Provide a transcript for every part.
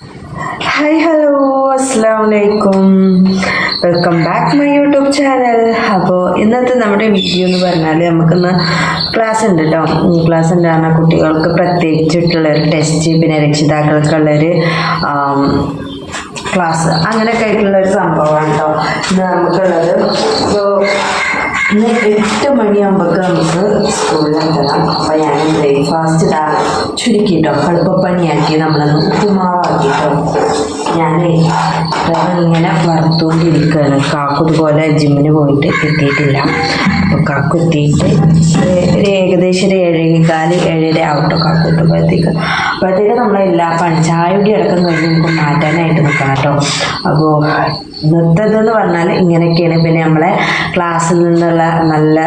Hi hello Assam welcome back my YouTube channel അപ്പോൾ ഇന്നത്തെ നമ്മുടെ വീഡിയോ എന്ന് പറഞ്ഞാൽ നമുക്കിന്ന് ക്ലാസ് ഉണ്ട് കേട്ടോ ക്ലാസ് ഉണ്ട് പറഞ്ഞാൽ കുട്ടികൾക്ക് പ്രത്യേകിച്ചിട്ടുള്ള ഒരു ടെസ്റ്റ് പിന്നെ രക്ഷിതാക്കൾക്കുള്ളൊരു ക്ലാസ് അങ്ങനെയൊക്കെ ആയിട്ടുള്ള ഒരു സംഭവമാണ് കേട്ടോ ഇന്ന് നമുക്കുള്ളത്. ഇന്ന് എട്ട് മണിയാകുമ്പോൾ നമുക്ക് സ്കൂളിൽ അപ്പോൾ ഞാൻ ബ്രേക്ക്ഫാസ്റ്റ് ഇതാ ചുരുക്കിട്ടോ എളുപ്പപ്പണിയാക്കി നമ്മളൊന്ന് ഉപ്പുമാവാക്കിട്ടോ. ഞാൻ ഇങ്ങനെ വറുത്തുകൊണ്ടിരിക്കുകയാണ് കാക്കു ഇതുപോലെ ജിമ്മിന് പോയിട്ട് എത്തിയിട്ടില്ല. അപ്പോൾ കാക്കു എത്തിയിട്ട് ഒരു ഏകദേശം ഒരു ഏഴേകാൽ ഏഴര ആവട്ടോ കാക്കു എത്തുമ്പോഴത്തേക്ക്. അപ്പോഴത്തേക്ക് നമ്മളെല്ലാ പണി ചായ കൂടി അടക്കം കഴിഞ്ഞ് നമുക്ക് മാറ്റാനായിട്ട് നിൽക്കണം കേട്ടോ. അപ്പോൾ ഇന്നത്തേത് എന്ന് പറഞ്ഞാൽ ഇങ്ങനെയൊക്കെയാണ്. പിന്നെ നമ്മളെ ക്ലാസ്സിൽ നിന്നുള്ള നല്ല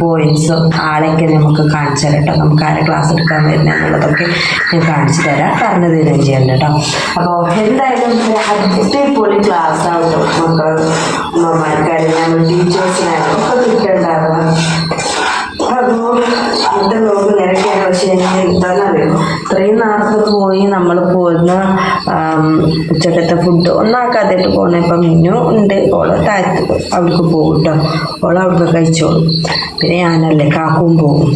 പോയിന്റ്സും ആളെയൊക്കെ നമുക്ക് കാണിച്ചു തരാം കേട്ടോ. നമുക്ക് ആരെ ക്ലാസ് എടുക്കാൻ വരുന്ന എന്നുള്ളതൊക്കെ ഞാൻ കാണിച്ചു തരാം. പറഞ്ഞു തരുകയും ചെയ്യാം കേട്ടോ. അപ്പോൾ എന്തായാലും ഒരു അടിപൊളി ക്ലാസ് ആവട്ടോ മക്കൾ അമ്മമാർക്കായാലും നമ്മൾ ടീച്ചേഴ്സിനായാലും ഒക്കെ കിട്ടേണ്ടാവുക അതുകൊണ്ട് ലോകം നിരക്കാണ് പക്ഷെ എന്താണെന്നറിയോ ഇത്രയും നേരത്തെ പോയി നമ്മൾ പോകുന്ന ആം, ഉച്ചക്കത്തെ ഫുഡ് ഒന്നാക്കാതായിട്ട് പോകണ ഇപ്പം മിന്നു ഉണ്ട്. ഓൾ താഴത്ത് അവൾക്ക് പോകും കേട്ടോ ഓൾ അവൾക്ക് കഴിച്ചോളും. പിന്നെ ഞാനല്ലേ കാക്കും പോകും.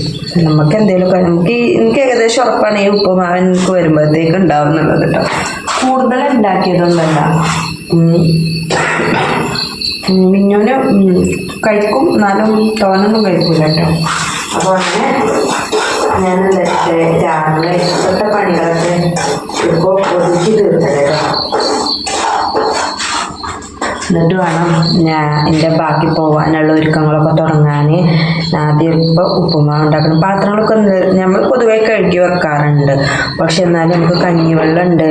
നമുക്ക് എന്തെങ്കിലും നമുക്ക് എനിക്ക് ഏകദേശം ഉറപ്പാണ് ഈ ഉപ്പുമാവൻ എനിക്ക് വരുമ്പോഴത്തേക്ക് ഉണ്ടാവും എന്നുള്ളത് കേട്ടോ കൂടുതൽ ഉണ്ടാക്കിയതൊന്നല്ല ഉം. ഉം, മിന്നുന് ഉം, കഴിക്കും. എന്നാലും തോനൊന്നും കഴിക്കൂല കേട്ടോ അപ്പോൾ അങ്ങനെ ഞാൻ രാവിലെ ഇഷ്ടപ്പെട്ട പണികളൊക്കെ ഇപ്പോൾ ഒതുക്കി തീർത്തത് എന്നിട്ട് വേണം ഞാൻ എന്റെ ബാക്കി പോകാനുള്ള ഒരുക്കങ്ങളൊക്കെ തുടങ്ങാൻ ആദ്യം ഇപ്പോൾ ഉപ്പുമാവ് ഉണ്ടാക്കണം. പാത്രങ്ങളൊക്കെ നമ്മൾ പൊതുവെ കഴുകി വെക്കാറുണ്ട്. പക്ഷെ എന്നാലും നമുക്ക് കഞ്ഞിവെള്ളം ഉണ്ട്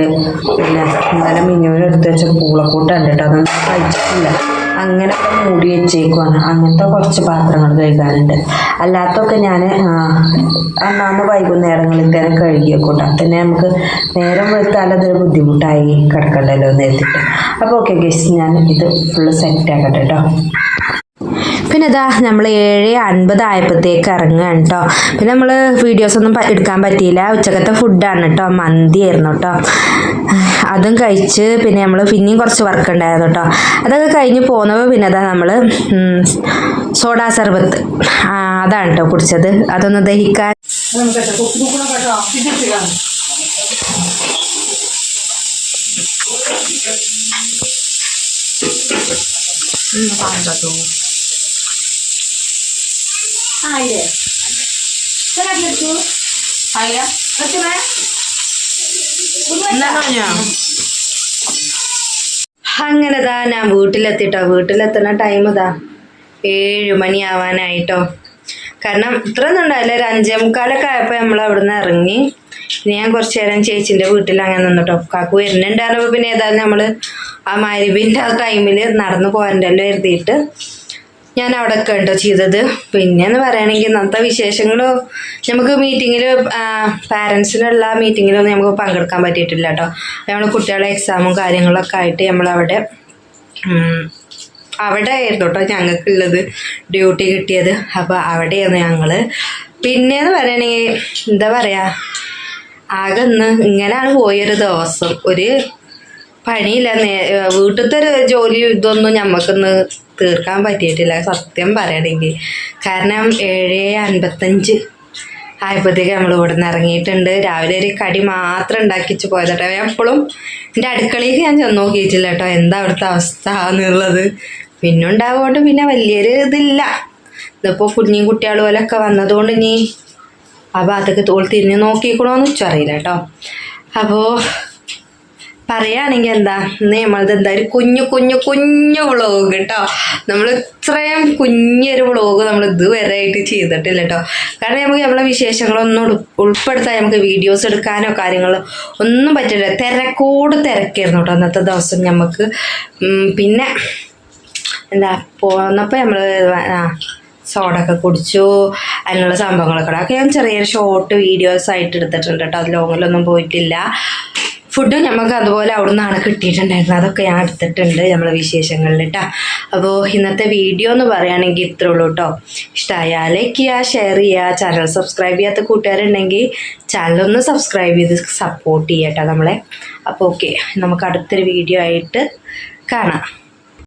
പിന്നെ ഇന്നലെ മിന്നുവിന് എടുത്ത് വെച്ച പൂളക്കൂട്ടുണ്ട് കേട്ടോ. അതൊന്നും കഴിച്ചിട്ടില്ല. അങ്ങനെയൊക്കെ മൂടി വെച്ചേക്കുവാണ് അങ്ങനത്തെ കുറച്ച് പാത്രങ്ങൾ കഴുകാനുണ്ട്. അല്ലാത്തൊക്കെ ഞാൻ അന്നാന്ന് വൈകുന്നേരങ്ങളിൽ തന്നെ കഴുകിയേക്കൂട്ടാ. പിന്നെ നമുക്ക് നേരം വെളുത്താൽ അതൊരു ബുദ്ധിമുട്ടായി കിടക്കണ്ടല്ലോ എന്ന് എത്തിയിട്ട് അപ്പോൾ ഓക്കെ ഗസ് ഞാൻ ഇത് ഫുള്ള് സെറ്റ് ആക്കട്ടെ കേട്ടോ പിന്നെ ഇതാ നമ്മൾ ഏഴ് അൻപത് ആയപ്പോഴത്തേക്ക് ഇറങ്ങുകയാണ് കേട്ടോ പിന്നെ നമ്മൾ വീഡിയോസ് ഒന്നും പ- എടുക്കാൻ പറ്റിയില്ല. ഉച്ചക്കത്തെ ഫുഡാണ് കേട്ടോ മന്തി ആയിരുന്നു കേട്ടോ അതും കഴിച്ച് പിന്നെ നമ്മൾ പിന്നെയും കുറച്ച് വർക്ക് ഉണ്ടായിരുന്നു കേട്ടോ അതൊക്കെ കഴിഞ്ഞ് പോന്നപ്പോൾ പിന്നെ അതാ നമ്മൾ സോഡാ സർബത്ത്. അതാണ് കേട്ടോ കുടിച്ചത്. അതൊന്ന് ദഹിക്കാൻ. അങ്ങനെ ദാ ഞാൻ വീട്ടിലെത്തിട്ടോ. വീട്ടിലെത്തുന്ന ടൈം ഇതാ ഏഴ് മണിയാവാനായിട്ടോ കാരണം ഇത്രയൊന്നും ഉണ്ടായില്ല ഒരു അഞ്ചേ മുക്കാലൊക്കെ ആയപ്പോൾ നമ്മൾ അവിടെ നിന്ന് ഇറങ്ങി ഞാൻ കുറച്ച് നേരം ചേച്ചിന്റെ വീട്ടിൽ അങ്ങനെ നിന്നിട്ടോ. കാക്കു വരുന്നുണ്ടായിരുന്നപ്പോൾ പിന്നെ ഏതായാലും നമ്മൾ ആ മരുവിന്റെ ആ ടൈമിൽ നടന്നു പോകാന്റെല്ലോ എഴുതിയിട്ട് ഞാൻ അവിടെ ഒക്കെ കേട്ടോ ചെയ്തത്. പിന്നെന്ന് പറയുകയാണെങ്കിൽ ഇന്നത്തെ വിശേഷങ്ങൾ നമുക്ക് മീറ്റിങ്ങിൽ പാരൻസിനുള്ള മീറ്റിങ്ങിലൊന്നും നമുക്ക് പങ്കെടുക്കാൻ പറ്റിയിട്ടില്ല കേട്ടോ. നമ്മൾ കുട്ടികളെ എക്സാമും കാര്യങ്ങളൊക്കെ ആയിട്ട് നമ്മളവിടെ അവിടെ ആയിരുന്നു കേട്ടോ ഞങ്ങൾക്കുള്ളത് ഡ്യൂട്ടി കിട്ടിയത്. അപ്പോൾ അവിടെയായിരുന്നു ഞങ്ങൾ പിന്നെന്ന് പറയുകയാണെങ്കിൽ എന്താ പറയുക ആകെ ഇന്ന് ഇങ്ങനെയാണ് പോയൊരു ദിവസം. ഒരു പണിയില്ല. വീട്ടിലത്തെ ഒരു ജോലി ഇതൊന്നും ഞമ്മക്കൊന്ന് തീർക്കാൻ പറ്റിയിട്ടില്ല. സത്യം പറയണമെങ്കിൽ കാരണം ഏഴ് അൻപത്തഞ്ച് ആയപ്പോഴത്തേക്ക് നമ്മൾ ഇവിടെ നിന്ന് ഇറങ്ങിയിട്ടുണ്ട്. രാവിലെ ഒരു കടി മാത്രം ഉണ്ടാക്കിച്ച് പോയതട്ടോ. എപ്പോഴും എന്റെ അടുക്കളയിലേക്ക് ഞാൻ ചെന്ന് നോക്കിയിട്ടില്ല കേട്ടോ. എന്താ അവിടുത്തെ അവസ്ഥ എന്നുള്ളത്. പിന്നെ ഉണ്ടാവുകൊണ്ട് പിന്നെ വലിയൊരു ഇതില്ല. ഇതിപ്പോൾ കുഞ്ഞു കുട്ടികൾ പോലൊക്കെ വന്നതുകൊണ്ട് ഇനി ആ അതൊക്കെ തോൾ തിരിഞ്ഞ് നോക്കിക്കണോന്ന് വെച്ചറിയില്ല കേട്ടോ. അപ്പോൾ പറയുകയാണെങ്കിൽ എന്താ ഇന്ന് നമ്മളത് എന്താ ഒരു കുഞ്ഞു കുഞ്ഞു കുഞ്ഞു വ്ളോഗ് കേട്ടോ. നമ്മൾ ഇത്രയും കുഞ്ഞൊരു വ്ളോഗ് നമ്മൾ ഇതുവരെ ആയിട്ട് ചെയ്തിട്ടില്ല കേട്ടോ. കാരണം നമുക്ക് നമ്മളെ വിശേഷങ്ങളൊന്നും ഉൾ- ഉൾപ്പെടുത്താൻ നമുക്ക് വീഡിയോസ് എടുക്കാനോ കാര്യങ്ങളോ ഒന്നും പറ്റില്ല. തിരക്കോട് തിരക്കായിരുന്നു കേട്ടോ അന്നത്തെ ദിവസം നമുക്ക്. പിന്നെ എന്താ പോന്നപ്പോൾ നമ്മൾ ആ സോഡൊക്കെ കുടിച്ചു. അതിനുള്ള സംഭവങ്ങളൊക്കെ. അതൊക്കെ ഞാൻ ചെറിയൊരു ഷോർട്ട് വീഡിയോസ് ആയിട്ട് എടുത്തിട്ടുണ്ട് കേട്ടോ. അത് ലോങ്ങിലൊന്നും പോയിട്ടില്ല. ഫുഡ് നമുക്ക് അതുപോലെ അവിടെ നിന്നാണ് കിട്ടിയിട്ടുണ്ടായിരുന്നത്. അതൊക്കെ ഞാൻ എടുത്തിട്ടുണ്ട് നമ്മളെ വിശേഷങ്ങളിൽ കേട്ടോ അപ്പോൾ ഇന്നത്തെ വീഡിയോ എന്ന് പറയുകയാണെങ്കിൽ ഇത്രേ ഉള്ളൂ കേട്ടോ ഇഷ്ടമായാൽ ലൈക്ക് ചെയ്യുക ഷെയർ ചെയ്യുക ചാനൽ സബ്സ്ക്രൈബ് ചെയ്യാത്ത കൂട്ടുകാരുണ്ടെങ്കിൽ ചാനലൊന്ന് സബ്സ്ക്രൈബ് ചെയ്ത് സപ്പോർട്ട് ചെയ്യട്ടോ നമ്മളെ. അപ്പോൾ ഓക്കെ നമുക്ക് അടുത്തൊരു വീഡിയോ ആയിട്ട് കാണാം.